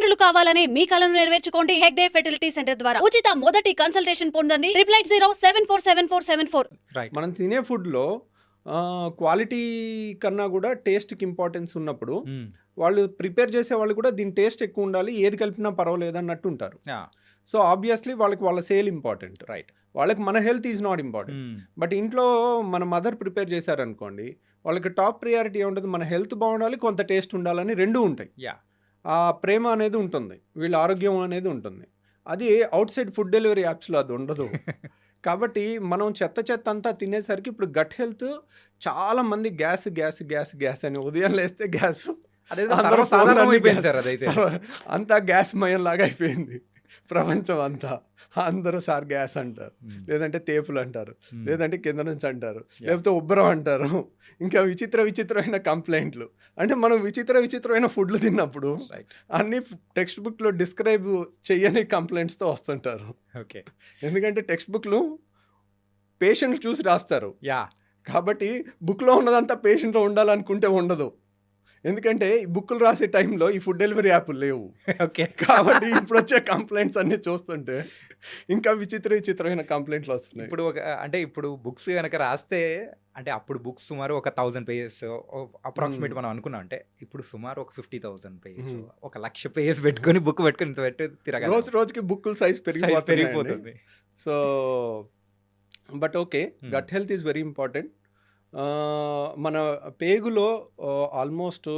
తల్లిదండ్రులు కావాలని మీ కలను నెరవేర్చుకోండి హెగ్డే ఫెర్టిలిటీ సెంటర్ ద్వారా. ఉచిత మొదటి కన్సల్టేషన్ పొందండి. Triple eight zero seven four seven four seven four. Right మనం తినే ఫుడ్లో క్వాలిటీ కన్నా కూడా టేస్ట్కి ఇంపార్టెన్స్ ఉన్నప్పుడు వాళ్ళు ప్రిపేర్ చేసే వాళ్ళు కూడా దీని టేస్ట్ ఎక్కువ ఉండాలి ఏది కలిపినా పర్వాలేదు అన్నట్టు ఉంటారు. సో ఆబ్వియస్లీ వాళ్ళకి వాళ్ళ సేల్ ఇంపార్టెంట్ రైట్ వాళ్ళకి మన health is not important but ఇంట్లో మన మదర్ ప్రిపేర్ చేశారనుకోండి వాళ్ళకి టాప్ ప్రియారిటీ ఏముంటుంది? మన హెల్త్ బాగుండాలి కొంత టేస్ట్ ఉండాలని రెండు ఉంటాయి. యా ఆ ప్రేమ అనేది ఉంటుంది వీళ్ళ ఆరోగ్యం అనేది ఉంటుంది. అది అవుట్ సైడ్ ఫుడ్ డెలివరీ యాప్స్లో అది ఉండదు. కాబట్టి మనం చెత్త చెత్త అంతా తినేసరికి ఇప్పుడు గట్ హెల్త్ చాలా మంది గ్యాస్ గ్యాస్ గ్యాస్ గ్యాస్ అని ఉదయం లేస్తే గ్యాస్ అందరూ అంతా గ్యాస్ మయం లాగా అయిపోయింది. ప్రపంచం అంతా అందరూ సార్ గ్యాస్ అంటారు. లేదంటే తేపులు అంటారు. లేదంటే కింద నుంచి అంటారు. లేకపోతే ఉబ్బరం అంటారు. ఇంకా విచిత్ర విచిత్రమైన కంప్లైంట్లు. అంటే మనం విచిత్ర విచిత్రమైన ఫుడ్లు తిన్నప్పుడు. అన్ని టెక్స్ట్ బుక్లో డిస్క్రైబ్ చేయని కంప్లైంట్స్తో వస్తుంటారు. ఓకే. ఎందుకంటే టెక్స్ట్ బుక్లు పేషెంట్ చూసి రాస్తారు. యా. కాబట్టి బుక్లో ఉన్నదంతా పేషెంట్లో ఉండాలనుకుంటే ఉండదు. ఎందుకంటే ఈ బుక్కులు రాసే టైంలో ఈ ఫుడ్ డెలివరీ యాప్లు లేవు. ఓకే. కాబట్టి ఇప్పుడు వచ్చే కంప్లైంట్స్ అన్ని చూస్తుంటే ఇంకా విచిత్ర విచిత్రమైన కంప్లైంట్లు వస్తున్నాయి. ఇప్పుడు ఒక అంటే ఇప్పుడు బుక్స్ కనుక రాస్తే అంటే అప్పుడు బుక్స్ సుమారు ఒక థౌసండ్ పేజెస్ అప్రాక్సిమేట్. మనం అనుకున్నాం. అంటే ఇప్పుడు సుమారు ఒక ఫిఫ్టీ థౌసండ్ పేజెస్. ఒక లక్ష పేజెస్ పెట్టుకొని బుక్ పెట్టుకొని ఇంత పెట్టి తిరగాలి. రోజు రోజుకి బుక్కుల సైజ్ పెరిగిపోతుంది. So but okay. Gut health is very important. మన పేగులో ఆల్మోస్ట్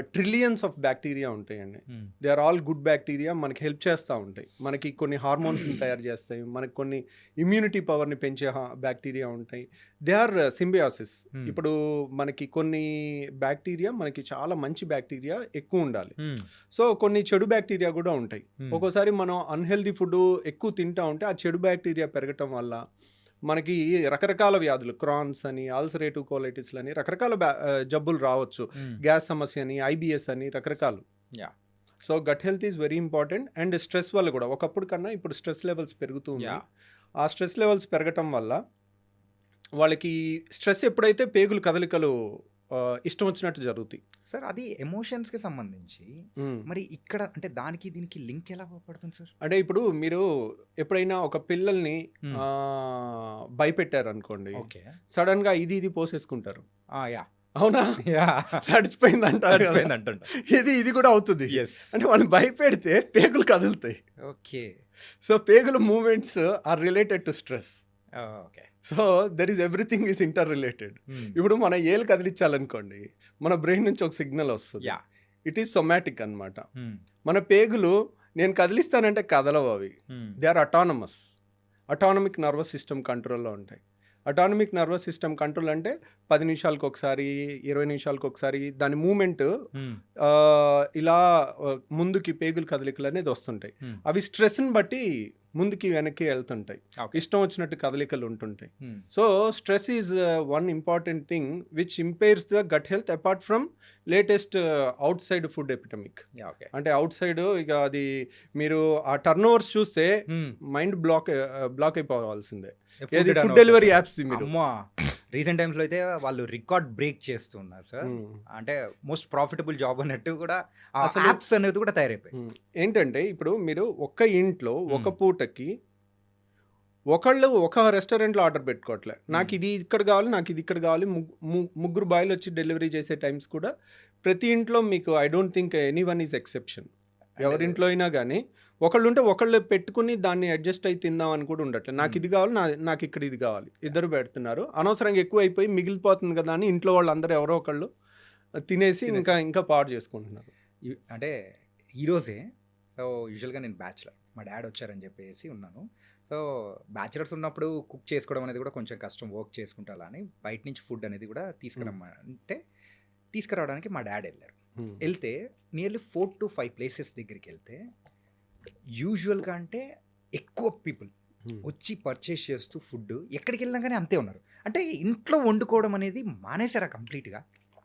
ట్రిలియన్స్ ఆఫ్ బ్యాక్టీరియా ఉంటాయండి. They are all good bacteria మనకి హెల్ప్ చేస్తూ ఉంటాయి మనకి కొన్ని హార్మోన్స్ని తయారు చేస్తాయి మనకి కొన్ని ఇమ్యూనిటీ పవర్ని పెంచే బ్యాక్టీరియా ఉంటాయి దే ఆర్ సింబియాసిస్. ఇప్పుడు మనకి కొన్ని బ్యాక్టీరియా మనకి చాలా మంచి బ్యాక్టీరియా ఎక్కువ ఉండాలి Hmm. సో కొన్ని చెడు బ్యాక్టీరియా కూడా ఉంటాయి Hmm. ఒక్కోసారి మనం అన్హెల్దీ ఫుడ్ ఎక్కువ తింటా ఉంటే ఆ చెడు బ్యాక్టీరియా పెరగటం వల్ల మనకి రకరకాల వ్యాధులు క్రాన్స్ అని ఆల్సరేటివ్ కోలైటిస్ అని రకరకాల జబ్బులు రావచ్చు. గ్యాస్ సమస్య అని ఐబిఎస్ అని రకరకాలు Yeah. So gut health is very important and stress వల్ల కూడా ఒకప్పుడు కన్నా ఇప్పుడు స్ట్రెస్ లెవెల్స్ పెరుగుతూ ఉన్నాయి. ఆ స్ట్రెస్ లెవెల్స్ పెరగటం వల్ల వాళ్ళకి స్ట్రెస్ ఎప్పుడైతే పేగులు కదలికలు ఇష్టం వచ్చినట్టు జరుగుతాయి. సార్ అది ఎమోషన్స్కి సంబంధించి. మరి ఇక్కడ అంటే దానికి దీనికి లింక్ ఎలా పడుతుంది సార్? అంటే ఇప్పుడు మీరు ఎప్పుడైనా ఒక పిల్లల్ని భయపెట్టారు అనుకోండి ఓకే. సడన్గా ఇది ఇది పోసేసుకుంటారు. యా. అవునా? యా. నడిచిపోయింది అంటారు ఇది ఇది కూడా అవుతుంది. అంటే వాళ్ళని భయపెడితే పేగులు కదులుతాయి. Okay. So పేగుల movements are related to stress. So there is everything is interrelated ఇప్పుడు మన ఏలు కదిలించాలనుకోండి మన బ్రెయిన్ నుంచి ఒక సిగ్నల్ వస్తుంది. యా ఇట్ ఈస్ సొమాటిక్ అన్నమాట. మన పేగులు నేను కదిలిస్తానంటే కదలవు అవి. They are autonomous autonomic nervous system కంట్రోల్లో ఉంటాయి. అటానమిక్ నర్వస్ సిస్టమ్ కంట్రోల్ అంటే పది నిమిషాలకు ఒకసారి ఇరవై నిమిషాలకు ఒకసారి దాని మూమెంట్ ఇలా ఆ, ముందుకి పేగులు కదలికలు అనేది వస్తుంటాయి. అవి స్ట్రెస్ని బట్టి ముందుకి వెనక్కి వెళ్తుంటాయి. ఇష్టం వచ్చినట్టు కదలికలు ఉంటుంటాయి. So stress is one important thing which impairs the gut health apart from latest outside food epidemic అంటే అవుట్ సైడ్ ఇక అది మీరు ఆ టర్న్ ఓవర్స్ చూస్తే మైండ్ బ్లాక్ బ్లాక్ అయిపోవాల్సిందే. ఫుడ్ డెలివరీ యాప్స్ మీరు. రీసెంట్ టైమ్స్లో అయితే వాళ్ళు రికార్డ్ బ్రేక్ చేస్తున్నారు సార్. అంటే మోస్ట్ ప్రాఫిటబుల్ జాబ్ అన్నట్టు కూడా యాప్స్ అనేది కూడా తయారైపోయాయి మ్మ్. ఏంటంటే ఇప్పుడు మీరు ఒక్క ఇంట్లో ఒక. పూటకి ఒకళ్ళు ఒక రెస్టారెంట్లో ఆర్డర్ పెట్టుకోవట్లే నాకు. ఇది ఇక్కడ కావాలి నాకు ఇది ఇక్కడ కావాలి ముగ్గురు బాయ్లు వచ్చి డెలివరీ చేసే టైమ్స్ కూడా ప్రతి ఇంట్లో మీకు I don't think anyone is exception ఎవరింట్లో అయినా కానీ ఒకళ్ళు ఉంటే ఒకళ్ళు పెట్టుకుని దాన్ని అడ్జస్ట్ అయి తిందాం అని కూడా ఉండట్లేదు. నాకు. ఇది కావాలి నా నాకు ఇక్కడ ఇది కావాలి. ఇద్దరు పెడుతున్నారు. అనవసరంగా ఎక్కువ అయిపోయి మిగిలిపోతుంది కదా అని ఇంట్లో వాళ్ళందరూ ఎవరో ఒకళ్ళు తినేసి. ఇంకా ఇంకా పాడు చేసుకుంటున్నారు. అంటే ఈరోజే సో యూజువల్గా నేను బ్యాచులర్ మా డాడ్ వచ్చారని చెప్పేసి ఉన్నాను. సో బ్యాచులర్స్ ఉన్నప్పుడు కుక్ చేసుకోవడం అనేది కూడా కొంచెం కష్టం వర్క్ చేసుకుంటా అని బయట నుంచి ఫుడ్ అనేది కూడా తీసుకురమ్మా అంటే తీసుకురావడానికి మా డాడ్ వెళ్ళారు. వెళ్తే nearly four to five places దగ్గరికి వెళ్తే యూజువల్గా అంటే ఎక్కువ పీపుల్ మ్మ్. వచ్చి పర్చేస్ చేస్తూ ఫుడ్ ఎక్కడికి వెళ్ళినా కానీ అంతే ఉన్నారు. అంటే ఇంట్లో వండుకోవడం అనేది మానేశారా కంప్లీట్గా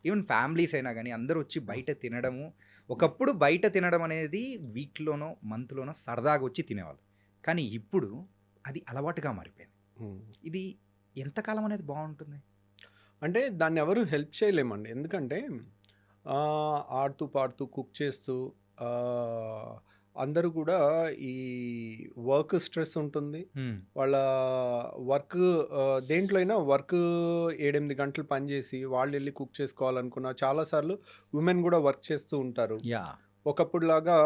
ఈవెన్ ఫ్యామిలీస్ అయినా కానీ అందరూ వచ్చి బయట తినడము ఒకప్పుడు బయట తినడం అనేది వీక్లోనో మంత్లోనో సరదాగా వచ్చి తినేవాళ్ళు. కానీ ఇప్పుడు అది అలవాటుగా మారిపోయింది. మ్మ్. ఇది ఎంతకాలం అనేది బాగుంటుంది? అంటే దాన్ని ఎవరు హెల్ప్ చేయలేమండి. ఎందుకంటే ఆడుతూ పాడుతూ కుక్ చేస్తూ అందరూ కూడా ఈ వర్క్ స్ట్రెస్ ఉంటుంది. వాళ్ళ వర్క్ దేంట్లో అయినా వర్క్ ఏడెనిమిది గంటలు పనిచేసి వాళ్ళు వెళ్ళి కుక్ చేసుకోవాలనుకున్న చాలాసార్లు ఉమెన్ కూడా వర్క్ చేస్తూ ఉంటారు. యా. ఒకప్పుడు లాగా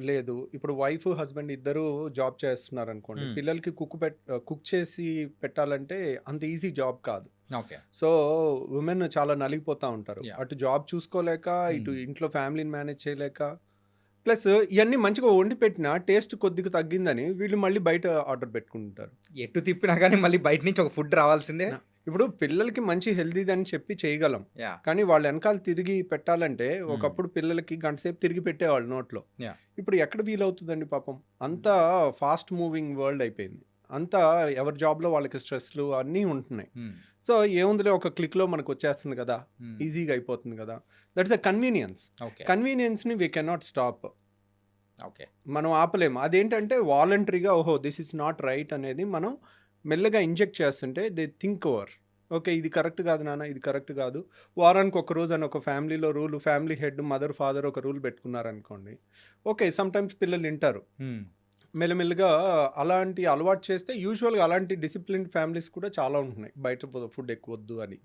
లేదు. ఇప్పుడు వైఫ్ హస్బెండ్ ఇద్దరు జాబ్ చేస్తున్నారు అనుకోండి. పిల్లలకి కుక్ పెట్ కుక్ చేసి పెట్టాలంటే అంత ఈజీ జాబ్ కాదు. సో ఉమెన్ చాలా నలిగిపోతూ ఉంటారు. అటు జాబ్ చూసుకోలేక ఇటు Hmm. ఇంట్లో ఫ్యామిలీని మేనేజ్ చేయలేక ప్లస్ ఇవన్నీ మంచిగా వండి పెట్టినా టేస్ట్ కొద్దిగా తగ్గిందని వీళ్ళు మళ్ళీ బయట ఆర్డర్ పెట్టుకుంటారు. ఎటు తిప్పినా కానీ మళ్ళీ బయట నుంచి ఒక ఫుడ్ రావాల్సిందే. ఇప్పుడు పిల్లలకి మంచి హెల్తీది అని చెప్పి చేయగలం. కానీ వాళ్ళ వెనకాల తిరిగి పెట్టాలంటే ఒకప్పుడు పిల్లలకి గంట సేపు తిరిగి పెట్టేవాళ్ళు నోట్లో. ఇప్పుడు ఎక్కడ వీలవుతుందండి పాపం? అంతా ఫాస్ట్ మూవింగ్ వరల్డ్ అయిపోయింది. అంతా ఎవరి జాబ్లో వాళ్ళకి స్ట్రెస్లు అన్నీ ఉంటున్నాయి. సో ఏముందిలే ఒక క్లిక్లో మనకు వచ్చేస్తుంది కదా ఈజీగా అయిపోతుంది కదా. That's a convenience. ఓకే. కన్వీనియన్స్ని వీ కెనాట్ స్టాప్. ఓకే. మనం ఆపలేము. అదేంటంటే వాలంటరీగా ఓహో దిస్ ఇస్ నాట్ రైట్ అనేది మనం మెల్లగా ఇంజెక్ట్ చేస్తుంటే దే థింక్ ఓవర్. ఓకే ఇది కరెక్ట్ కాదు నాన్న ఇది కరెక్ట్ కాదు. వారానికి ఒక రోజు అని ఒక ఫ్యామిలీలో rule family head mother father ఒక రూల్ పెట్టుకున్నారనుకోండి ఓకే సమ్టైమ్స్ పిల్లలు వింటారు. మెల్లమెల్లగా అలాంటి అలవాటు చేస్తే యూజువల్గా అలాంటి డిసిప్లిన్ ఫ్యామిలీస్ కూడా చాలా ఉంటున్నాయి. బయట ఫుడ్ ఎక్కువ వద్దు అని.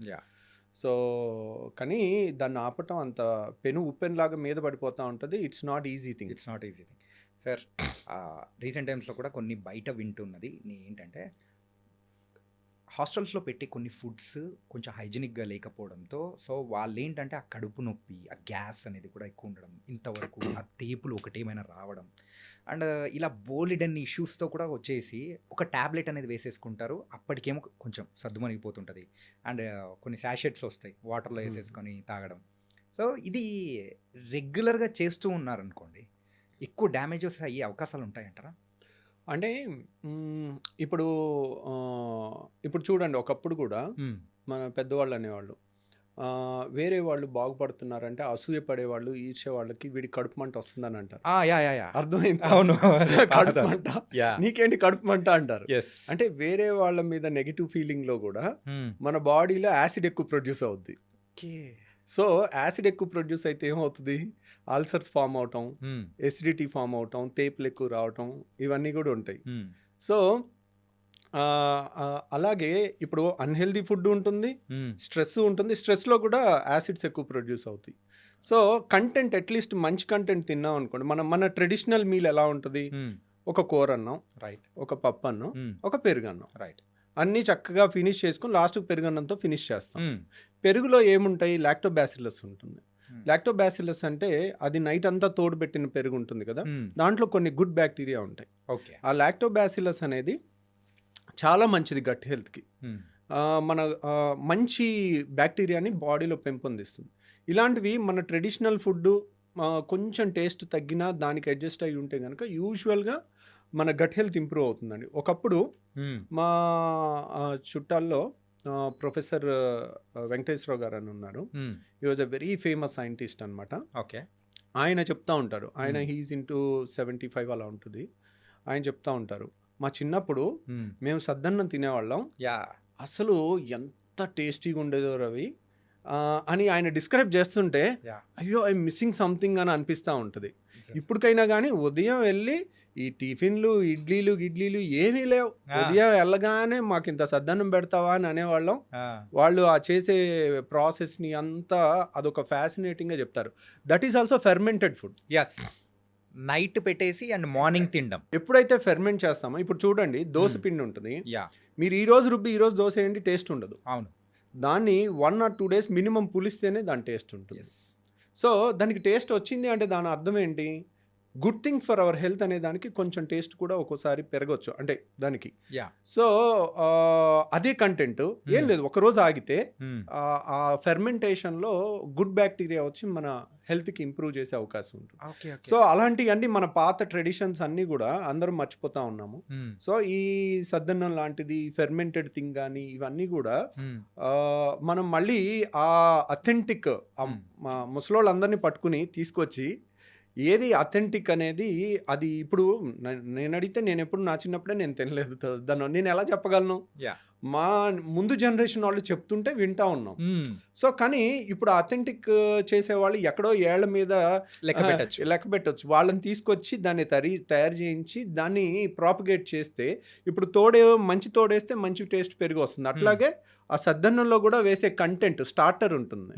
సో కానీ దాన్ని ఆపటం అంత పెను ఉప్పెన్ లాగా మీద పడిపోతూ ఉంటుంది. It's not easy thing it's not easy sir recent టైమ్స్లో కూడా కొన్ని బయట వింటున్నది. నే- ఏంటంటే హాస్టల్స్లో పెట్టే కొన్ని ఫుడ్స్ కొంచెం హైజీనిక్గా లేకపోవడంతో సో వాళ్ళు ఏంటంటే ఆ కడుపు నొప్పి ఆ గ్యాస్ అనేది కూడా ఎక్కువ ఉండడం ఇంతవరకు ఆ తేపులు ఒకటేమైనా రావడం అండ్ ఇలా బోలిడన్ని ఇష్యూస్తో కూడా వచ్చేసి ఒక ట్యాబ్లెట్ అనేది వేసేసుకుంటారు. అప్పటికేమో కొంచెం సర్దుమణిగిపోతుంటుంది. అండ్ కొన్ని శాషెట్స్ వస్తాయి. వాటర్లో. వేసేసుకొని తాగడం. సో ఇది రెగ్యులర్గా చేస్తూ ఉన్నారనుకోండి ఎక్కువ డ్యామేజెస్ అయ్యే అవకాశాలు ఉంటాయంటారా? అంటే ఇప్పుడు ఇప్పుడు చూడండి ఒకప్పుడు కూడా మన పెద్దవాళ్ళు అనేవాళ్ళు. వేరే వాళ్ళు బాగుపడుతున్నారంటే అసూయ పడేవాళ్ళు ఈర్చే వాళ్ళకి వీడి కడుపు మంట వస్తుందని అంటారు. Yeah yeah yeah. అర్థమైంది? అవును. కడుపు మంట? నీకేంటి కడుపు మంట అంటారు? ఎస్ అంటే వేరే వాళ్ళ మీద నెగిటివ్ ఫీలింగ్లో కూడా మన బాడీలో యాసిడ్ ఎక్కువ ప్రొడ్యూస్ అవుద్ది. సో యాసిడ్ ఎక్కువ ప్రొడ్యూస్ అయితే ఏమవుతుంది? అల్సర్స్ ఫామ్ అవటం ఎసిడిటీ ఫామ్ అవటం తేపులు ఎక్కువ రావటం ఇవన్నీ కూడా ఉంటాయి. సో ఆ, ఆ, అలాగే ఇప్పుడు అన్హెల్దీ ఫుడ్ ఉంటుంది స్ట్రెస్ ఉంటుంది. స్ట్రెస్లో కూడా యాసిడ్స్ ఎక్కువ ప్రొడ్యూస్ అవుతాయి. సో కంటెంట్ అట్లీస్ట్ మంచి కంటెంట్ తిన్నాం అనుకోండి. మనం మన ట్రెడిషనల్ మీల్ ఎలా ఉంటుంది? ఒక కూర అన్నం రైట్ ఒక పప్పు అన్నం ఒక పెరుగన్నం రైట్ అన్నీ చక్కగా ఫినిష్ చేసుకుని లాస్ట్కి పెరుగన్నంతో ఫినిష్ చేస్తాం. పెరుగులో ఏముంటాయి? లాక్టోబాసిల్లస్ ఉంటుంది. లాక్టోబాసిల్లస్ అంటే అది నైట్ అంతా తోడు పెట్టిన పెరుగు ఉంటుంది కదా? దాంట్లో కొన్ని గుడ్ బ్యాక్టీరియా ఉంటాయి. ఓకే ఆ లాక్టోబాసిల్లస్ అనేది చాలా మంచిది గట్ హెల్త్కి. మన మంచి బ్యాక్టీరియాని బాడీలో పెంపొందిస్తుంది. ఇలాంటివి మన ట్రెడిషనల్ ఫుడ్ కొంచెం టేస్ట్ తగ్గినా దానికి అడ్జస్ట్ అయి ఉంటే కనుక యూజువల్గా మన గట్ హెల్త్ ఇంప్రూవ్ అవుతుందండి. ఒకప్పుడు మా చుట్టాల్లో ప్రొఫెసర్ వెంకటేశ్వరరావు గారు అని ఉన్నారు. ఈ was a very famous scientist అనమాట ఓకే. ఆయన చెప్తా ఉంటారు. ఆయన. హీస్ ఇంటూ సెవెంటీ ఫైవ్ అలా ఉంటుంది. ఆయన చెప్తా ఉంటారు. మా చిన్నప్పుడు మేము సద్దన్నం తినేవాళ్ళం. యా. అసలు ఎంత టేస్టీగా ఉండేదో రవి. అని ఆయన డిస్క్రైబ్ చేస్తుంటే. అయ్యో ఐ మిస్సింగ్ సంథింగ్ అని అనిపిస్తూ ఉంటుంది. ఇప్పటికైనా కానీ ఉదయం వెళ్ళి ఈ టిఫిన్లు ఇడ్లీలు గిడ్లీలు ఏమీ లేవు. ఉదయం వెళ్ళగానే మాకు ఇంత సద్దన్నం పెడతావా అని అనేవాళ్ళం. వాళ్ళు ఆ చేసే ప్రాసెస్ని అంతా అదొక ఫ్యాసినేటింగ్గా చెప్తారు. That is also fermented food yes night పెట్టేసి అండ్ మార్నింగ్ తినడం ఎప్పుడైతే ఫెర్మెంట్ చేస్తామో ఇప్పుడు చూడండి దోశ. పిండి ఉంటుంది. యా. మీరు ఈ రోజు రుబ్బి ఈ రోజు దోశ వేయండి టేస్ట్ ఉండదు. అవును. దాన్ని one or two days minimum పులిస్తేనే దాని టేస్ట్ ఉంటుంది. సో దానికి టేస్ట్ వచ్చింది అంటే దాని అర్థం ఏంటి? Good thing for our health అనే దానికి కొంచెం టేస్ట్ కూడా ఒక్కోసారి పెరగచ్చు అంటే దానికి. సో అదే కంటెంట్ ఏం Hmm. లేదు ఒక రోజు ఆగితే ఆ- ఆ ఫెర్మెంటేషన్లో గుడ్ బ్యాక్టీరియా వచ్చి మన హెల్త్కి ఇంప్రూవ్ చేసే అవకాశం ఉంటుంది. సో అలాంటివన్నీ మన పాత ట్రెడిషన్స్ అన్నీ కూడా అందరం మర్చిపోతా ఉన్నాము. సో ఈ సద్దన్నం లాంటిది ఫెర్మెంటెడ్ థింగ్ కానీ ఇవన్నీ కూడా మనం మళ్ళీ ఆ అథెంటిక్ Hmm. ముసలోళ్ళందరినీ పట్టుకుని తీసుకొచ్చి ఏది అథెంటిక్ అనేది అది ఇప్పుడు నేను అడిగితే నేను ఎప్పుడు నా చిన్నప్పుడే నేను తినలేదు దాన్ని నేను ఎలా చెప్పగలను? మా ముందు జనరేషన్ వాళ్ళు చెప్తుంటే వింటా ఉన్నాం. సో కానీ ఇప్పుడు అథెంటిక్ చేసేవాళ్ళు ఎక్కడో ఏళ్ళ మీద లెక్క పెట్టచ్చు. లెక్క పెట్టొచ్చు. వాళ్ళని తీసుకొచ్చి దాన్ని తరి తయారు చేయించి దాన్ని ప్రాపగేట్ చేస్తే ఇప్పుడు తోడే మంచి తోడేస్తే మంచి టేస్ట్ పెరిగి వస్తుంది అట్లాగే ఆ సద్దన్నంలో కూడా వేసే కంటెంట్ స్టార్టర్ ఉంటుంది.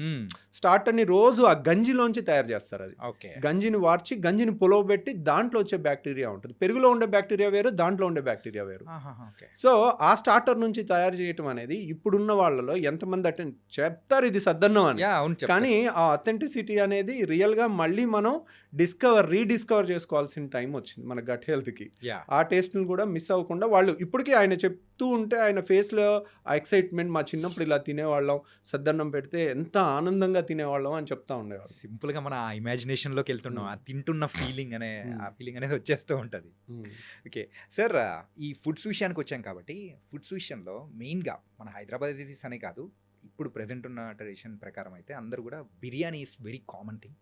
స్టార్టర్ని రోజు ఆ గంజిలోంచి తయారు చేస్తారు అది. ఓకే. గంజిని వార్చి గంజిని పులవబెట్టి దాంట్లో వచ్చే బ్యాక్టీరియా ఉంటుంది. పెరుగులో ఉండే బ్యాక్టీరియా వేరు దాంట్లో ఉండే బ్యాక్టీరియా వేరు. ఓకే. సో ఆ స్టార్టర్ నుంచి తయారు చేయటం అనేది ఇప్పుడున్న వాళ్ళలో ఎంతమంది అటెండ్ చెప్తారు ఇది సద్దన్నం అని. కానీ ఆ అథెంటిసిటీ అనేది రియల్గా మళ్ళీ మనం డిస్కవర్ రీడిస్కవర్ చేసుకోవాల్సిన టైం వచ్చింది మన గట్ హెల్త్కి. ఆ టేస్ట్ని కూడా మిస్ అవ్వకుండా వాళ్ళు ఇప్పటికీ ఆయన చెప్తూ ఉంటే ఆయన ఫేస్లో ఆ ఎక్సైట్మెంట్ మా చిన్నప్పుడు ఇలా తినేవాళ్ళం సద్దన్నం పెడితే ఎంత ఆనందంగా తినేవాళ్ళం అని చెప్తా ఉండేవాళ్ళు. సింపుల్గా మన ఇమాజినేషన్లోకి వెళ్తున్నాం ఆ తింటున్న ఫీలింగ్ అనే. ఆ ఫీలింగ్ అనేది వచ్చేస్తూ ఉంటది. సార్ ఈ ఫుడ్స్ విషయానికి వచ్చాం కాబట్టి ఫుడ్స్ విషయంలో మెయిన్గా మన హైదరాబాద్ డిసీస్ అనే కాదు ఇప్పుడు ప్రెసెంట్ ఉన్న ట్రెడిషన్ ప్రకారం అయితే అందరూ కూడా biryani is very common thing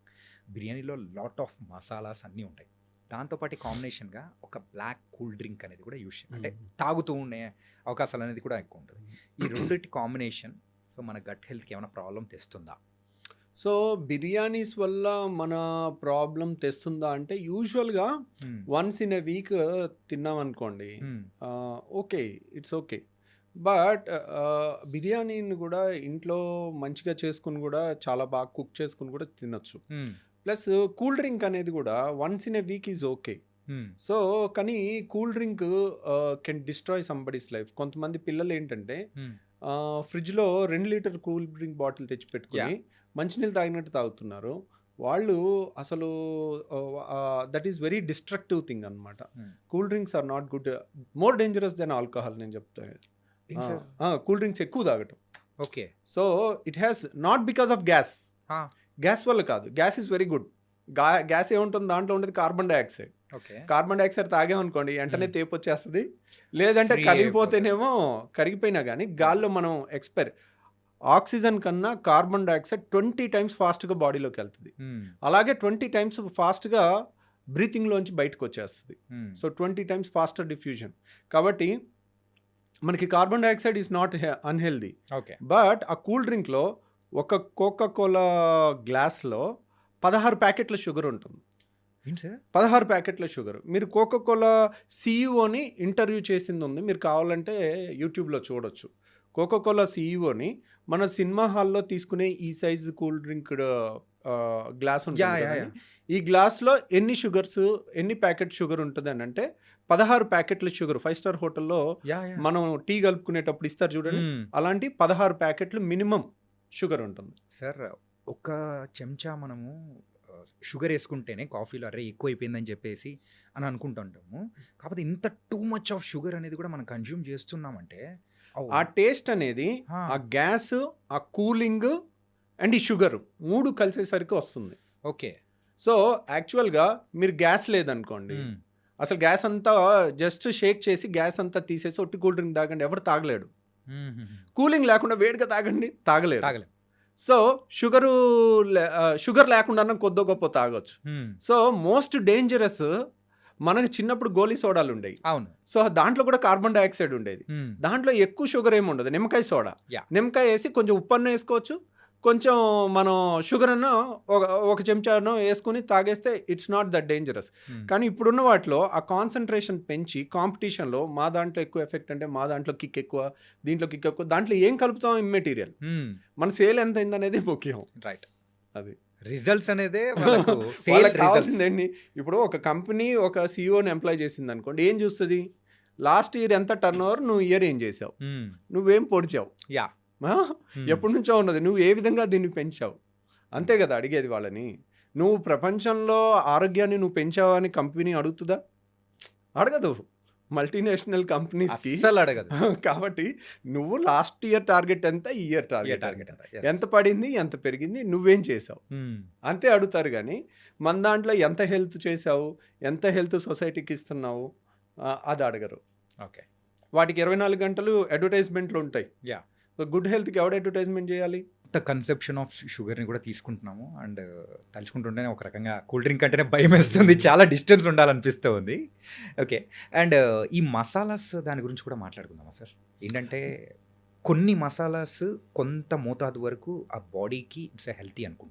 బిర్యానీలో లాట్ ఆఫ్ మసాలాస్ అన్నీ ఉంటాయి. దాంతోపాటు కాంబినేషన్గా ఒక బ్లాక్ కూల్ డ్రింక్ అనేది కూడా యూస్ అంటే తాగుతూ ఉండే అవకాశాలు అనేది కూడా ఎక్కువ ఉంటుంది. ఈ రెండింటి కాంబినేషన్ సో మన గట్ హెల్త్కి ఏమైనా ప్రాబ్లం తెస్తుందా? సో బిర్యానీస్ వల్ల మన ప్రాబ్లం తెస్తుందా అంటే యూజువల్గా వన్స్ ఇన్ ఎ వీక్ తిన్నాం అనుకోండి ఓకే ఇట్స్ ఓకే. బట్ బిర్యానీని కూడా ఇంట్లో మంచిగా చేసుకుని కూడా చాలా బాగా కుక్ చేసుకుని కూడా తినొచ్చు. ప్లస్ కూల్ డ్రింక్ అనేది కూడా once in a week is okay so కానీ cool drink can destroy somebody's life కొంతమంది పిల్లలు ఏంటంటే ఫ్రిడ్జ్లో రెండు లీటర్ కూల్ డ్రింక్ బాటిల్ తెచ్చి పెట్టుకుని మంచినీళ్ళు తాగినట్టు తాగుతున్నారు. వాళ్ళు అసలు that is very destructive thing అనమాట Hmm. Cool drinks are not good more dangerous than alcohol నేను చెప్తాను కూల్ డ్రింక్స్ ఎక్కువ తాగటం. Okay so it has not because of gas. Gas వల్ల కాదు. గ్యాస్ ఈజ్ వెరీ గుడ్గా గ్యాస్ ఏముంటుంది? దాంట్లో ఉండేది carbon dioxide okay. Carbon dioxide తాగామనుకోండి వెంటనే. తేపు వచ్చేస్తుంది లేదంటే కరిగిపోతేనేమో కరిగిపోయినా కానీ గాల్లో మనం ఎక్స్పైర్ ఆక్సిజన్ కన్నా కార్బన్ డైఆక్సైడ్ ట్వంటీ టైమ్స్ ఫాస్ట్గా బాడీలోకి వెళ్తుంది. అలాగే ట్వంటీ టైమ్స్ ఫాస్ట్గా బ్రీతింగ్లోంచి బయటకు వచ్చేస్తుంది so twenty times faster diffusion. కాబట్టి మనకి carbon dioxide is not unhealthy okay. But ఆ కూల్ డ్రింక్లో ఒక కోకా కోలా గ్లాస్లో పదహారు ప్యాకెట్ల షుగర్ ఉంటుంది. పదహారు ప్యాకెట్ల షుగర్. మీరు కోకా కోలా సీఈఓని ఇంటర్వ్యూ చేసింది ఉంది. మీరు కావాలంటే యూట్యూబ్లో చూడొచ్చు. కోకా కోలా సీఈఓని మన సినిమా హాల్లో తీసుకునే ఈ సైజ్ కూల్ డ్రింక్ గ్లాస్ ఉంటుంది. ఈ గ్లాస్లో ఎన్ని షుగర్స్ ఎన్ని ప్యాకెట్ షుగర్ ఉంటుంది అని అంటే పదహారు ప్యాకెట్ల షుగర్. ఫైవ్ స్టార్ హోటల్లో మనం టీ కలుపుకునేటప్పుడు ఇస్తారు చూడండి. అలాంటి పదహారు ప్యాకెట్లు మినిమం షుగర్ ఉంటుంది. సార్ ఒక చెంచా మనము షుగర్ వేసుకుంటేనే కాఫీలో అరే ఎక్కువ అయిపోయిందని చెప్పేసి అని అనుకుంటుంటాము. కాకపోతే ఇంత టూ మచ్ ఆఫ్ షుగర్ అనేది కూడా మనం కన్జ్యూమ్ చేస్తున్నామంటే ఆ టేస్ట్ అనేది ఆ గ్యాస్ ఆ కూలింగ్ అండ్ ఈ షుగర్ మూడు కలిసేసరికి వస్తుంది. ఓకే. సో యాక్చువల్గా మీరు గ్యాస్ లేదనుకోండి అసలు గ్యాస్ అంతా జస్ట్ షేక్ చేసి గ్యాస్ అంతా తీసేసి ఒట్టి కూల్ డ్రింక్ తాగండి ఎవరు తాగలేడు. కూలింగ్ లేకుండా వేడిగా తాగండి తాగలేరు. తాగలేం. సో షుగరు షుగర్ లేకుండా కొద్దో గొప్ప తాగొచ్చు. సో మోస్ట్ డేంజరస్ మనకు చిన్నప్పుడు గోలీ సోడాలు ఉండేవి. అవును. సో దాంట్లో కూడా కార్బన్ డైఆక్సైడ్ ఉండేది. దాంట్లో ఎక్కువ షుగర్ ఏమి ఉండదు. నిమ్మకాయ సోడా. నిమ్మకాయ వేసి కొంచెం ఉప్పు అన్న వేసుకోవచ్చు. కొంచెం మనం షుగర్ అన్న ఒక ఒక చెంచాను వేసుకుని తాగేస్తే ఇట్స్ నాట్ దట్ డేంజరస్ కానీ ఇప్పుడున్న వాటిలో ఆ కాన్సన్ట్రేషన్ పెంచి కాంపిటీషన్లో మా దాంట్లో ఎక్కువ ఎఫెక్ట్ అంటే మా దాంట్లో కిక్ ఎక్కువ దీంట్లో కిక్ ఎక్కువ దాంట్లో ఏం కలుపుతాం ఇమ్మెటీరియల్ మన సేల్ ఎంత అయిందనేది ముఖ్యం. రైట్ అది. రిజల్ట్స్ అనేదే కావాల్సిందండి ఇప్పుడు ఒక కంపెనీ ఒక సీఈఓని ఎంప్లాయ్ చేసింది అనుకోండి ఏం చూస్తుంది? లాస్ట్ ఇయర్ ఎంత టర్న్ ఓవర్ నువ్వు ఇయర్ ఏం చేసావు? నువ్వేం పొడిచావు? యా? ఎప్పటి నుంచో ఉన్నది. నువ్వు ఏ విధంగా దీన్ని పెంచావు? అంతే కదా అడిగేది వాళ్ళని. నువ్వు ప్రపంచంలో ఆరోగ్యాన్ని నువ్వు పెంచావా అని కంపెనీ అడుగుతుందా? అడగదు. మల్టీనేషనల్ కంపెనీస్కి. అస్సలు అడగదు. కాబట్టి నువ్వు లాస్ట్ ఇయర్ టార్గెట్ ఎంత? ఈ ఇయర్ టార్గెట్ టార్గెట్ ఎంత? పడింది? ఎంత పెరిగింది? నువ్వేం చేసావు? అంతే అడుగుతారు కానీ మన దాంట్లో ఎంత హెల్త్ చేసావు? ఎంత హెల్త్ సొసైటీకి ఇస్తున్నావు? అది అడగరు. ఓకే. వాటికి ఇరవై నాలుగు గంటలు అడ్వర్టైజ్మెంట్లు ఉంటాయి. Yeah. గుడ్ హెల్త్కి ఎవడ అడ్వర్టైజ్మెంట్ చేయాలి? కొత్త కన్సెప్షన్ ఆఫ్ షుగర్ని కూడా తీసుకుంటున్నాము. అండ్ uh, తలుచుకుంటుంటేనే ఒక రకంగా కూల్ డ్రింక్ అంటేనే భయం వేస్తుంది. చాలా డిస్టెన్స్ ఉండాలనిపిస్తూ ఉంది. ఓకే అండ్ uh, ఈ మసాలాస్ దాని గురించి కూడా మాట్లాడుకుందామా సార్? ఏంటంటే కొన్ని మసాలాస్ కొంత మోతాదు వరకు ఆ బాడీకి ఇట్స్ హెల్తీ అనుకుంటాం